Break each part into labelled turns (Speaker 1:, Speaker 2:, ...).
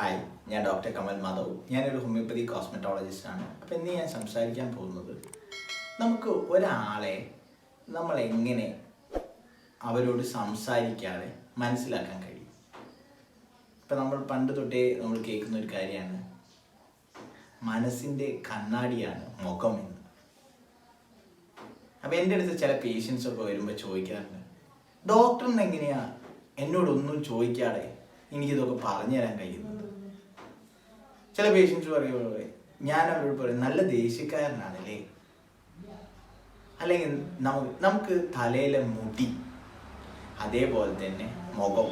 Speaker 1: Hi ഞാൻ doctor Kamal Madhav. ഞാനൊരു homeopathy കോസ്മെറ്റോളജിസ്റ്റാണ് ആണ്. അപ്പം ഇന്ന് ഞാൻ സംസാരിക്കാൻ പോകുന്നത് നമുക്ക് ഒരാളെ നമ്മൾ എങ്ങനെ അവരോട് സംസാരിക്കാതെ മനസ്സിലാക്കാൻ കഴിയും? ഇപ്പം നമ്മൾ പണ്ട് തൊട്ടേ നമ്മൾ കേൾക്കുന്ന ഒരു കാര്യമാണ്. മനസ്സിന്റെ കണ്ണാടിയാണ് മുഖം എന്ന്. അപ്പം എന്റെ അടുത്ത് ചില പേഷ്യൻസ് ഒക്കെ വരുമ്പോൾ ചോദിക്കാറുണ്ട് ഡോക്ടറിന് എങ്ങനെയാ എന്നോടൊന്നും ചോദിക്കാതെ എനിക്കിതൊക്കെ പറഞ്ഞു തരാൻ കഴിയുന്നത്? ചില പേഷ്യൻസ് പറയുമ്പോൾ ഞാൻ അവരോട് പറയും നല്ല ദേഷ്യക്കാരനാണല്ലേ? അല്ലെങ്കിൽ നമുക്ക് നമുക്ക് തലയിലെ മുടി അതേപോലെ തന്നെ മുഖം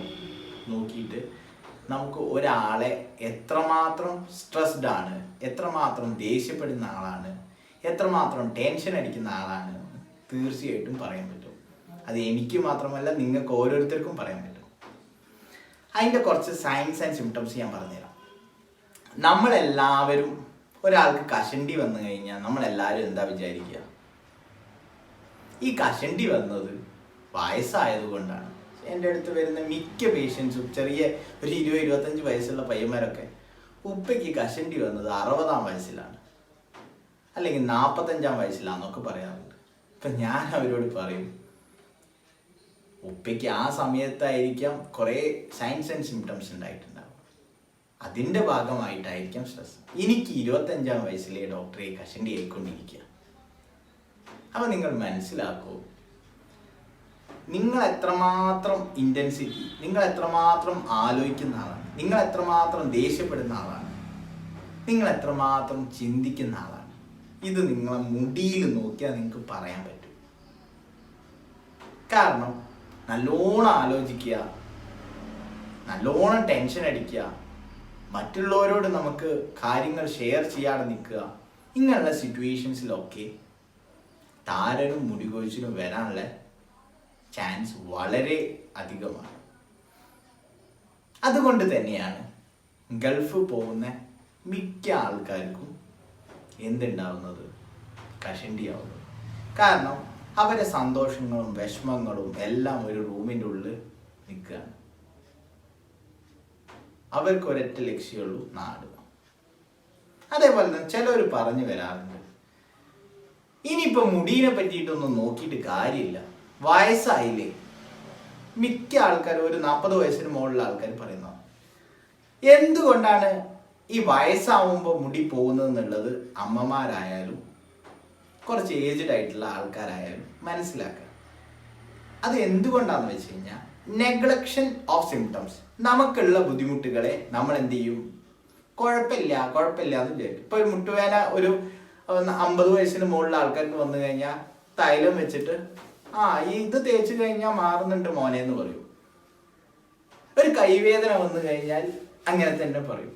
Speaker 1: നോക്കിയിട്ട് നമുക്ക് ഒരാളെ എത്രമാത്രം സ്ട്രെസ്ഡ് ആണ് എത്രമാത്രം ദേഷ്യപ്പെടുന്ന ആളാണ് എത്രമാത്രം ടെൻഷൻ അടിക്കുന്ന ആളാണ് തീർച്ചയായിട്ടും പറയാൻ പറ്റും. അത് എനിക്ക് മാത്രമല്ല നിങ്ങൾക്ക് ഓരോരുത്തർക്കും പറയാൻ പറ്റും. അതിന്റെ കുറച്ച് സയൻസ് ആൻഡ് സിംറ്റംസ് ഞാൻ പറഞ്ഞുതരാം. നമ്മളെല്ലാവരും ഒരാൾക്ക് കഷണ്ടി വന്നു കഴിഞ്ഞാൽ നമ്മളെല്ലാവരും എന്താ വിചാരിക്കുക? ഈ കഷണ്ടി വന്നത് വയസ്സായതുകൊണ്ടാണ്. എന്റെ അടുത്ത് വരുന്ന മിക്ക പേഷ്യൻസും ചെറിയ ഒരു ഇരുപത് ഇരുപത്തഞ്ച് വയസ്സുള്ള പയ്യന്മാരൊക്കെ ഉപ്പയ്ക്ക് കഷണ്ടി വന്നത് അറുപതാം വയസ്സിലാണ്. അല്ലെങ്കിൽ നാൽപ്പത്തഞ്ചാം വയസ്സിലാന്നൊക്കെ പറയാറുണ്ട്. ഇപ്പം ഞാൻ അവരോട് പറയും ഉപ്പയ്ക്ക് ആ സമയത്തായിരിക്കാം കുറേ സയൻസ് ആൻഡ് സിംറ്റംസ് ഉണ്ടായിട്ടുണ്ടാവും അതിന്റെ ഭാഗമായിട്ടായിരിക്കാം സ്ട്രെസ് എനിക്ക് ഇരുപത്തഞ്ചാം വയസ്സിലെ ഡോക്ടറെ കഷണ്ടി ആയിക്കൊണ്ടിരിക്കുക. അപ്പം നിങ്ങൾ മനസ്സിലാക്കൂ നിങ്ങൾ എത്രമാത്രം ഇന്റൻസിറ്റി നിങ്ങൾ എത്രമാത്രം ആലോചിക്കുന്ന ആളാണ് നിങ്ങൾ എത്രമാത്രം ദേഷ്യപ്പെടുന്ന ആളാണ് നിങ്ങൾ എത്രമാത്രം ചിന്തിക്കുന്ന ആളാണ്. ഇത് നിങ്ങളെ മുടിയിൽ നോക്കിയാൽ നിങ്ങൾക്ക് പറയാൻ പറ്റും. കാരണം നല്ലോണം ആലോചിക്കുക നല്ലോണം ടെൻഷൻ അടിക്കുക മറ്റുള്ളവരോട് നമുക്ക് കാര്യങ്ങൾ ഷെയർ ചെയ്യാതെ നിൽക്കുക. ഇങ്ങനെയുള്ള സിറ്റുവേഷൻസിലൊക്കെ താരനും മുടികൊഴിച്ചിനും വരാനുള്ള ചാൻസ് വളരെ അധികമാണ്. അതുകൊണ്ട് തന്നെയാണ് ഗൾഫ് പോകുന്ന മിക്ക ആൾക്കാർക്കും എന്തുണ്ടാവുന്നത്? കഷണ്ടിയാവുന്നത്. കാരണം അവരെ സന്തോഷങ്ങളും വിഷമങ്ങളും എല്ലാം ഒരു റൂമിന്റെ ഉള്ളിൽ നിൽക്കുകയാണ്. അവർക്ക് ഒരൊറ്റ ലക്ഷ്യമുള്ളൂ നാട്. അതേപോലെ തന്നെ ചിലർ പറഞ്ഞു വരാറുണ്ട്. ഇനിയിപ്പോൾ മുടീനെ പറ്റിയിട്ടൊന്നും നോക്കിയിട്ട് കാര്യമില്ല. വയസ്സായില്ലേ? മിക്ക ആൾക്കാർ ഒരു നാൽപ്പത് വയസ്സിന് മുകളിലുള്ള ആൾക്കാർ പറയുന്നു എന്തുകൊണ്ടാണ് ഈ വയസ്സാവുമ്പോൾ മുടി പോകുന്നത് എന്നുള്ളത് അമ്മമാരായാലും കുറച്ച് ഏജ്ഡ് ആയിട്ടുള്ള ആൾക്കാരായാലും മനസ്സിലാക്കുക. അത് എന്തുകൊണ്ടാന്ന് വെച്ച് കഴിഞ്ഞാൽ നെഗ്ലക്ഷൻ ഓഫ് സിംറ്റംസ് നമുക്കുള്ള ബുദ്ധിമുട്ടുകളെ നമ്മൾ എന്ത് ചെയ്യും കുഴപ്പമില്ല കുഴപ്പമില്ല എന്ന് വിചാരിക്കും. ഇപ്പൊ ഒരു മുട്ടുവേന ഒരു അമ്പത് വയസ്സിന് മുകളിലുള്ള ആൾക്കാർക്ക് വന്നു കഴിഞ്ഞാൽ തൈലം വെച്ചിട്ട് ആ ഇത് തേച്ച് കഴിഞ്ഞാൽ മാറുന്നുണ്ട് മോനെ എന്ന് പറയും. ഒരു കൈവേദന വന്നു കഴിഞ്ഞാൽ അങ്ങനെ തന്നെ പറയും.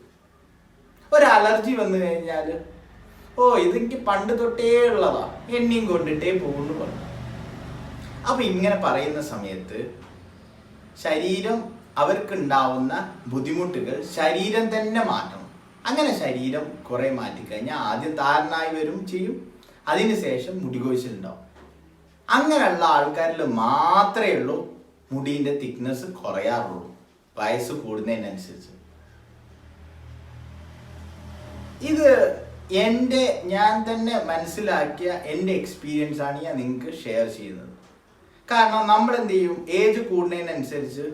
Speaker 1: ഒരു അലർജി വന്നു കഴിഞ്ഞാൽ ഓ ഇതെനിക്ക് പണ്ട് തൊട്ടേ ഉള്ളതാ എന്നെയും കൊണ്ടിട്ടേ പോകുന്നു പറഞ്ഞു അപ്പൊ ഇങ്ങനെ പറയുന്ന സമയത്ത് ശരീരം അവർക്കുണ്ടാവുന്ന ബുദ്ധിമുട്ടുകൾ ശരീരം തന്നെ മാറ്റണം. അങ്ങനെ ശരീരം കുറെ മാറ്റിക്കഴിഞ്ഞാൽ ആദ്യം താരനായി വരും ചെയ്യും. അതിനുശേഷം മുടികൊഴിച്ചിലുണ്ടാവും അങ്ങനെയുള്ള ആൾക്കാരിൽ മാത്രമേ ഉള്ളൂ മുടീന്റെ തിക്നെസ് കുറയാറുള്ളൂ. വയസ്സ് കൂടുന്നതിനനുസരിച്ച്. ഇത് എന്റെ ഞാൻ തന്നെ മനസ്സിലാക്കിയ എന്റെ എക്സ്പീരിയൻസ് ആണ് ഞാൻ നിങ്ങൾക്ക് ഷെയർ ചെയ്യുന്നത്. കാരണം നമ്മൾ എന്ത് ചെയ്യും ഏജ് കൂടുന്നതിനനുസരിച്ച്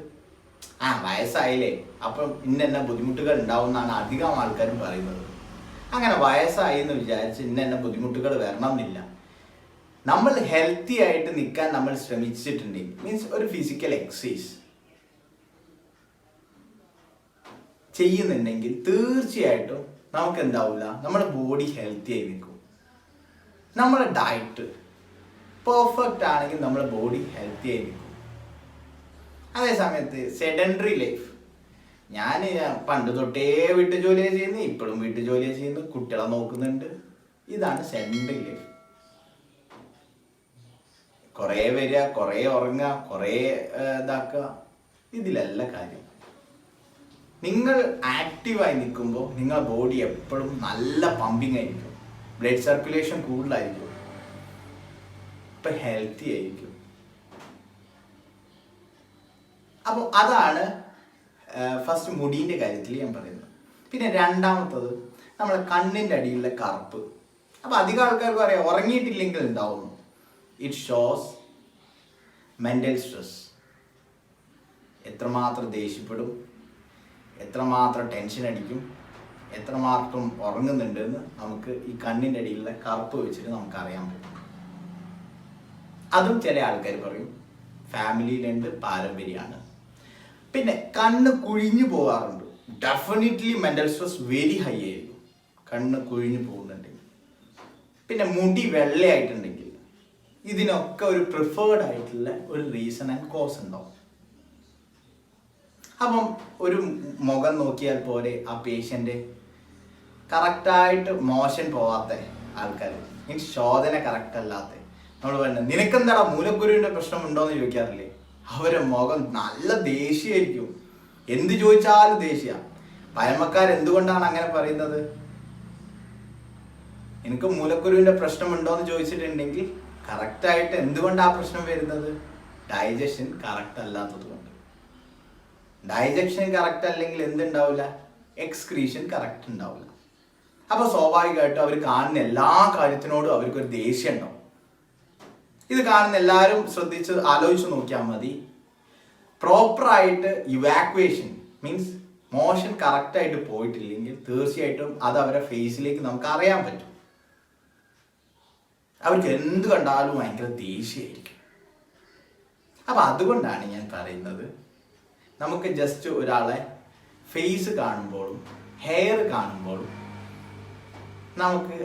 Speaker 1: ആ വയസ്സായില്ലേ? അപ്പം ഇന്ന എന്ന ബുദ്ധിമുട്ടുകൾ ഉണ്ടാവും എന്നാണ് അധികം ആൾക്കാരും പറയുന്നത്. അങ്ങനെ വയസ്സായി എന്ന് വിചാരിച്ച് ഇന്ന എന്ന ബുദ്ധിമുട്ടുകൾ വരണം എന്നില്ല നമ്മൾ ഹെൽത്തി ആയിട്ട് നിൽക്കാൻ നമ്മൾ ശ്രമിച്ചിട്ടുണ്ടെങ്കിൽ മീൻസ് ഒരു ഫിസിക്കൽ എക്സസൈസ് ചെയ്യുന്നുണ്ടെങ്കിൽ തീർച്ചയായിട്ടും നമുക്ക് എന്താവില്ല നമ്മുടെ ബോഡി ഹെൽത്തി ആയി നിൽക്കും. നമ്മുടെ ഡയറ്റ് പെർഫെക്റ്റ് ആണെങ്കിൽ നമ്മുടെ ബോഡി ഹെൽത്തി ആയിരിക്കും. അതേ സമയത്ത് സെഡൻഡറി ലൈഫ് ഞാൻ പണ്ട് തൊട്ടേ വീട്ടു ജോലിയാണ് ചെയ്യുന്നത് ഇപ്പോഴും വീട്ടു ജോലിയാണ് ചെയ്യുന്നത് കുട്ടികളെ നോക്കുന്നുണ്ട്. ഇതാണ് സെഡൻഡറി ലൈഫ് കുറേ വരിക കുറേ ഉറങ്ങുക കുറേ ഇതാക്കുക. ഇതിലല്ല കാര്യം. നിങ്ങൾ ആക്റ്റീവായി നിൽക്കുമ്പോൾ നിങ്ങളുടെ ബോഡി എപ്പോഴും നല്ല പമ്പിങ് ആയിരിക്കും. ബ്ലഡ് സർക്കുലേഷൻ കൂടുതലായിരിക്കും. ഇപ്പം ഹെൽത്തി ആയിരിക്കും. അപ്പോൾ അതാണ് ഫസ്റ്റ് മുടീന്റെ കാര്യത്തിൽ ഞാൻ പറയുന്നത്. പിന്നെ രണ്ടാമത്തത് നമ്മളെ കണ്ണിന്റെ അടിയിലുള്ള കറുപ്പ്. അപ്പോൾ അധികം ആൾക്കാർക്ക് പറയാം ഉറങ്ങിയിട്ടില്ലെങ്കിൽ ഉണ്ടാവുന്നു. ഇറ്റ് ഷോസ് മെന്റൽ സ്ട്രെസ് എത്രമാത്രം ദേഷ്യപ്പെടും എത്രമാത്രം ടെൻഷൻ അടിക്കും എത്രമാത്രം ഉറങ്ങുന്നുണ്ടെന്ന് നമുക്ക് ഈ കണ്ണിന്റെ അടിയിലുള്ള കറുപ്പ് വെച്ചിട്ട് നമുക്കറിയാൻ പറ്റും. അതും ചില ആൾക്കാർ പറയും ഫാമിലിയിലുണ്ട് പാരമ്പര്യമാണ് പിന്നെ കണ്ണ് കുഴിഞ്ഞു പോകാറുണ്ട് definitely mental stress very high ആയിരുന്നു. കണ്ണ് കുഴിഞ്ഞു പോകുന്നുണ്ടെങ്കിൽ. പിന്നെ മുടി വെള്ളയായിട്ടുണ്ടെങ്കിൽ. ഇതിനൊക്കെ ഒരു പ്രിഫേർഡ് ആയിട്ടുള്ള ഒരു റീസൺ ആൻഡ് കോസ് ഉണ്ടാവും. അപ്പം ഒരു മുഖം നോക്കിയാൽ പോലെ ആ പേഷ്യന്റ് കറക്റ്റായിട്ട് മോശം പോവാത്ത ആൾക്കാർ മീൻസ് ശോധന കറക്റ്റ് അല്ലാത്ത നമ്മൾ പറയുന്നത് നിനക്കെന്താടാ മൂലക്കുരുവിന്റെ പ്രശ്നം ഉണ്ടോന്ന് ചോദിക്കാറില്ലേ? അവരെ മുഖം നല്ല ദേഷ്യമായിരിക്കും. എന്ത് ചോദിച്ചാലും ദേഷ്യ. പഴമക്കാർ എന്തുകൊണ്ടാണ് അങ്ങനെ പറയുന്നത്? എനിക്ക് മൂലക്കുരുവിന്റെ പ്രശ്നം ഉണ്ടോ എന്ന് ചോദിച്ചിട്ടുണ്ടെങ്കിൽ കറക്റ്റായിട്ട് എന്തുകൊണ്ട് ആ പ്രശ്നം വരുന്നത്? ഡൈജഷൻ കറക്റ്റ് അല്ലാത്തത് കൊണ്ട്. ഡൈജഷൻ കറക്റ്റ് അല്ലെങ്കിൽ എന്തുണ്ടാവില്ല എക്സ്ക്രീഷൻ കറക്റ്റ് ഉണ്ടാവില്ല അപ്പൊ സ്വാഭാവികമായിട്ടും അവർ കാണുന്ന എല്ലാ കാര്യത്തിനോടും അവർക്കൊരു ദേഷ്യം ഉണ്ടാവും. ഇത് കാണുന്ന എല്ലാവരും ശ്രദ്ധിച്ച് ആലോചിച്ച് നോക്കിയാൽ മതി. പ്രോപ്പറായിട്ട് ഇവാക്വേഷൻ മീൻസ് മോഷൻ കറക്റ്റായിട്ട് പോയിട്ടില്ലെങ്കിൽ തീർച്ചയായിട്ടും അത് അവരുടെ ഫേസിലേക്ക് നമുക്ക് അറിയാൻ പറ്റും. അവർക്ക് എന്ത് കണ്ടാലും ഭയങ്കര ദേഷ്യമായിരിക്കും. അപ്പം അതുകൊണ്ടാണ് ഞാൻ പറയുന്നത് നമുക്ക് ജസ്റ്റ് ഒരാളെ ഫേസ് കാണുമ്പോഴും ഹെയർ കാണുമ്പോഴും നമുക്ക്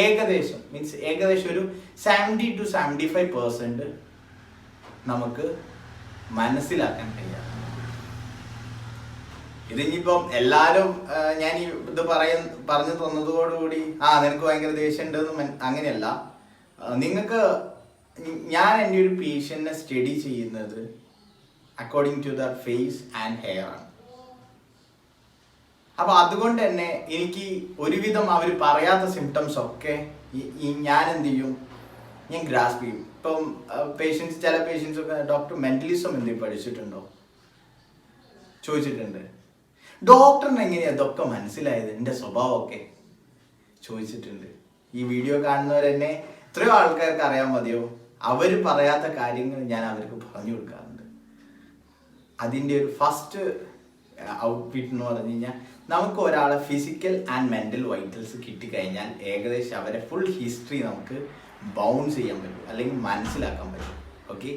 Speaker 1: ഏകദേശം മീൻസ് ഏകദേശം ഒരു seventy two seventy five percent നമുക്ക് മനസ്സിലാക്കാൻ കഴിയാം. ഇതിനിപ്പം എല്ലാവരും ഞാൻ ഈ ഇത് പറയ പറഞ്ഞു തന്നതോടുകൂടി ആ നിനക്ക് ഭയങ്കര ദേഷ്യം ഉണ്ടെന്ന് അങ്ങനെയല്ല. നിങ്ങൾക്ക് ഞാൻ എന്റെ ഒരു പേഷ്യന്റിനെ സ്റ്റഡി ചെയ്യുന്നത് according to the face and hair ആണ്. അപ്പൊ അതുകൊണ്ട് തന്നെ എനിക്ക് ഒരുവിധം അവർ പറയാത്ത സിംറ്റംസ് ഒക്കെ ഞാൻ എന്ത് ചെയ്യും? ഞാൻ ഗ്രാസ്പ് ചെയ്യും. ഇപ്പം പേഷ്യൻസ് ചില പേഷ്യൻസ് ഒക്കെ ഡോക്ടർ മെന്റലിസം എന്തെങ്കിലും പഠിച്ചിട്ടുണ്ടോ? ചോദിച്ചിട്ടുണ്ട്. ഡോക്ടറിന് എങ്ങനെയാ? ഇതൊക്കെ മനസ്സിലായത്? എന്റെ സ്വഭാവമൊക്കെ ചോദിച്ചിട്ടുണ്ട്. ഈ വീഡിയോ കാണുന്നവരെന്നെ എത്രയോ ആൾക്കാർക്ക് അറിയാൻ മതിയോ? അവർ പറയാത്ത കാര്യങ്ങൾ ഞാൻ അവർക്ക് പറഞ്ഞു കൊടുക്കാറുണ്ട്. അതിന്റെ ഒരു ഫസ്റ്റ് ഔട്ട്ഫിറ്റ് എന്ന് പറഞ്ഞു കഴിഞ്ഞാൽ നമുക്ക് ഒരാളെ ഫിസിക്കൽ ആൻഡ് മെന്റൽ വൈറ്റൽസ് കിട്ടിക്കഴിഞ്ഞാൽ ഏകദേശം അവരെ ഫുൾ ഹിസ്റ്ററി നമുക്ക് ബൗൺസ് ചെയ്യാൻ പറ്റും അല്ലെങ്കിൽ മനസ്സിലാക്കാൻ പറ്റും. ഓക്കെ